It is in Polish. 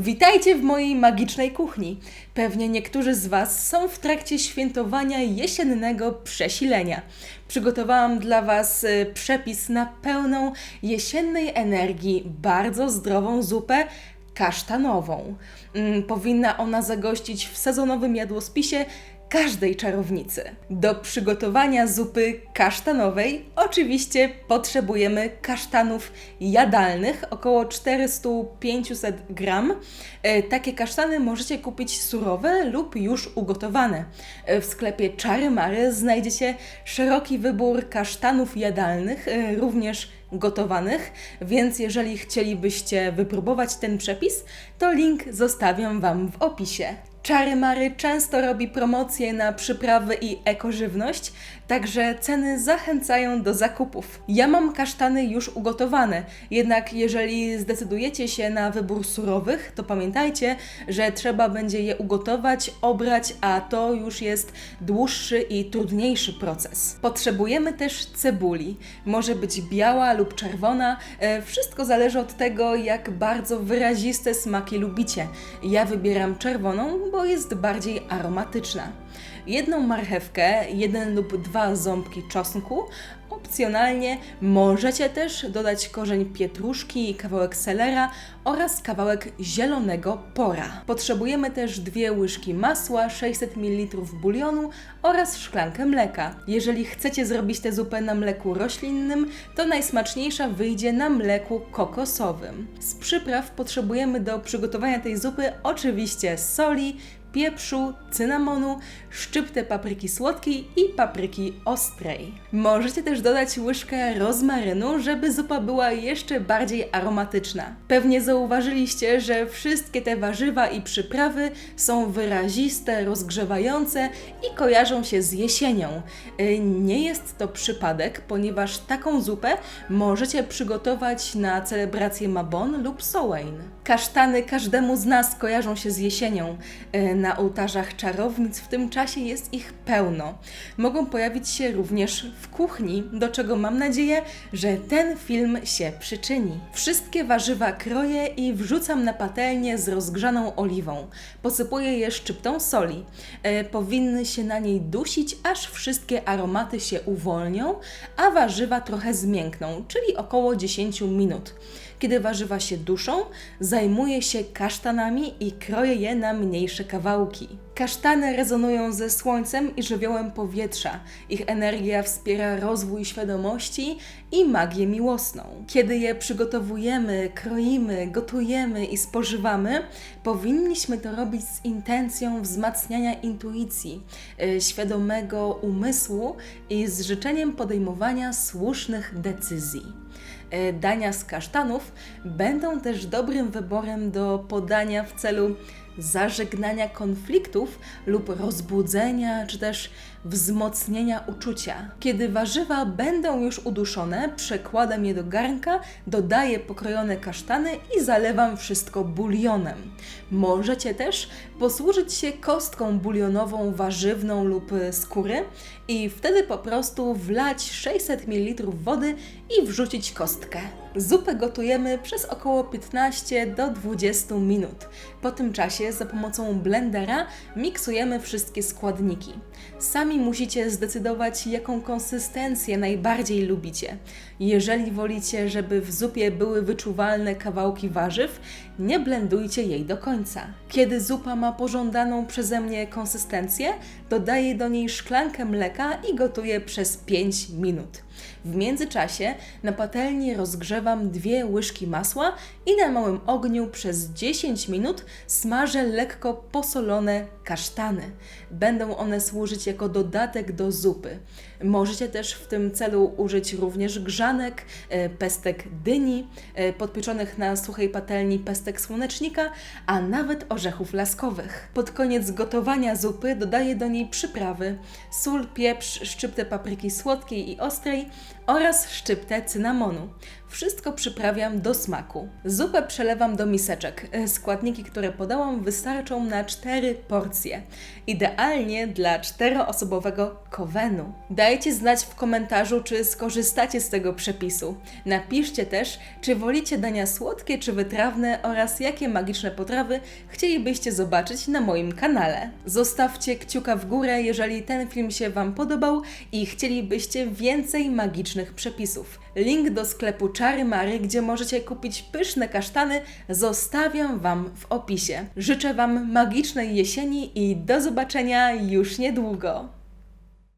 Witajcie w mojej magicznej kuchni. Pewnie niektórzy z Was są w trakcie świętowania jesiennego przesilenia. Przygotowałam dla Was y, przepis na pełną jesiennej energii, bardzo zdrową zupę kasztanową. Mm, Powinna ona zagościć w sezonowym jadłospisie każdej czarownicy. Do przygotowania zupy kasztanowej oczywiście potrzebujemy kasztanów jadalnych, około 400-500 gram. E, Takie kasztany możecie kupić surowe lub już ugotowane. E, W sklepie Czary Mary znajdziecie szeroki wybór kasztanów jadalnych, e, również gotowanych, więc jeżeli chcielibyście wypróbować ten przepis, to link zostawiam Wam w opisie. Czary Mary często robi promocje na przyprawy i ekożywność, także ceny zachęcają do zakupów. Ja mam kasztany już ugotowane, jednak jeżeli zdecydujecie się na wybór surowych, to pamiętajcie, że trzeba będzie je ugotować, obrać, a to już jest dłuższy i trudniejszy proces. Potrzebujemy też cebuli. Może być biała lub czerwona, e, wszystko zależy od tego, jak bardzo wyraziste smaki lubicie. Ja wybieram czerwoną, bo jest bardziej aromatyczna. Jedną marchewkę, jeden lub dwa ząbki czosnku. Opcjonalnie możecie też dodać korzeń pietruszki, kawałek selera oraz kawałek zielonego pora. Potrzebujemy też dwie łyżki masła, 600 ml bulionu oraz szklankę mleka. Jeżeli chcecie zrobić tę zupę na mleku roślinnym, to najsmaczniejsza wyjdzie na mleku kokosowym. Z przypraw potrzebujemy do przygotowania tej zupy oczywiście soli, pieprzu, cynamonu, szczyptę papryki słodkiej i papryki ostrej. Możecie też dodać łyżkę rozmarynu, żeby zupa była jeszcze bardziej aromatyczna. Pewnie zauważyliście, że wszystkie te warzywa i przyprawy są wyraziste, rozgrzewające i kojarzą się z jesienią. Y, Nie jest to przypadek, ponieważ taką zupę możecie przygotować na celebrację Mabon lub Samhain. Kasztany każdemu z nas kojarzą się z jesienią. Na ołtarzach czarownic w tym czasie jest ich pełno. Mogą pojawić się również w kuchni, do czego mam nadzieję, że ten film się przyczyni. Wszystkie warzywa kroję i wrzucam na patelnię z rozgrzaną oliwą. Posypuję je szczyptą soli. E, powinny się na niej dusić, aż wszystkie aromaty się uwolnią, a warzywa trochę zmiękną, czyli około 10 minut. Kiedy warzywa się duszą, zajmuję się kasztanami i kroję je na mniejsze kawałki. Kasztany rezonują ze słońcem i żywiołem powietrza. Ich energia wspiera rozwój świadomości i magię miłosną. Kiedy je przygotowujemy, kroimy, gotujemy i spożywamy, powinniśmy to robić z intencją wzmacniania intuicji, y, świadomego umysłu i z życzeniem podejmowania słusznych decyzji. E, Dania z kasztanów będą też dobrym wyborem do podania w celu zażegnania konfliktów lub rozbudzenia, czy też wzmocnienia uczucia. Kiedy warzywa będą już uduszone, przekładam je do garnka, dodaję pokrojone kasztany i zalewam wszystko bulionem. Możecie też posłużyć się kostką bulionową, warzywną lub skóry i wtedy po prostu wlać 600 ml wody i wrzucić kostkę. Zupę gotujemy przez około 15 do 20 minut. Po tym czasie za pomocą blendera miksujemy wszystkie składniki. Sami musicie zdecydować, jaką konsystencję najbardziej lubicie. Jeżeli wolicie, żeby w zupie były wyczuwalne kawałki warzyw, nie blendujcie jej do końca. Kiedy zupa ma pożądaną przeze mnie konsystencję, dodaję do niej szklankę mleka i gotuję przez 5 minut. W międzyczasie na patelni rozgrzewam dwie łyżki masła i na małym ogniu przez 10 minut smażę lekko posolone kasztany. Będą one służyć jako dodatek do zupy. Możecie też w tym celu użyć również grzanek, e, pestek dyni, e, podpieczonych na suchej patelni pestek słonecznika, a nawet orzechów laskowych. Pod koniec gotowania zupy dodaję do niej przyprawy: sól, pieprz, szczyptę papryki słodkiej i ostrej oraz szczyptę cynamonu. Wszystko przyprawiam do smaku. Zupę przelewam do miseczek. E, Składniki, które podałam, wystarczą na 4 porcje. Idealnie dla czteroosobowego kowenu. Dajcie znać w komentarzu, czy skorzystacie z tego przepisu. Napiszcie też, czy wolicie dania słodkie czy wytrawne oraz jakie magiczne potrawy chcielibyście zobaczyć na moim kanale. Zostawcie kciuka w górę, jeżeli ten film się Wam podobał i chcielibyście więcej magicznych przepisów. Link do sklepu Czary Mary, gdzie możecie kupić pyszne kasztany, zostawiam Wam w opisie. Życzę Wam magicznej jesieni i do zobaczenia już niedługo.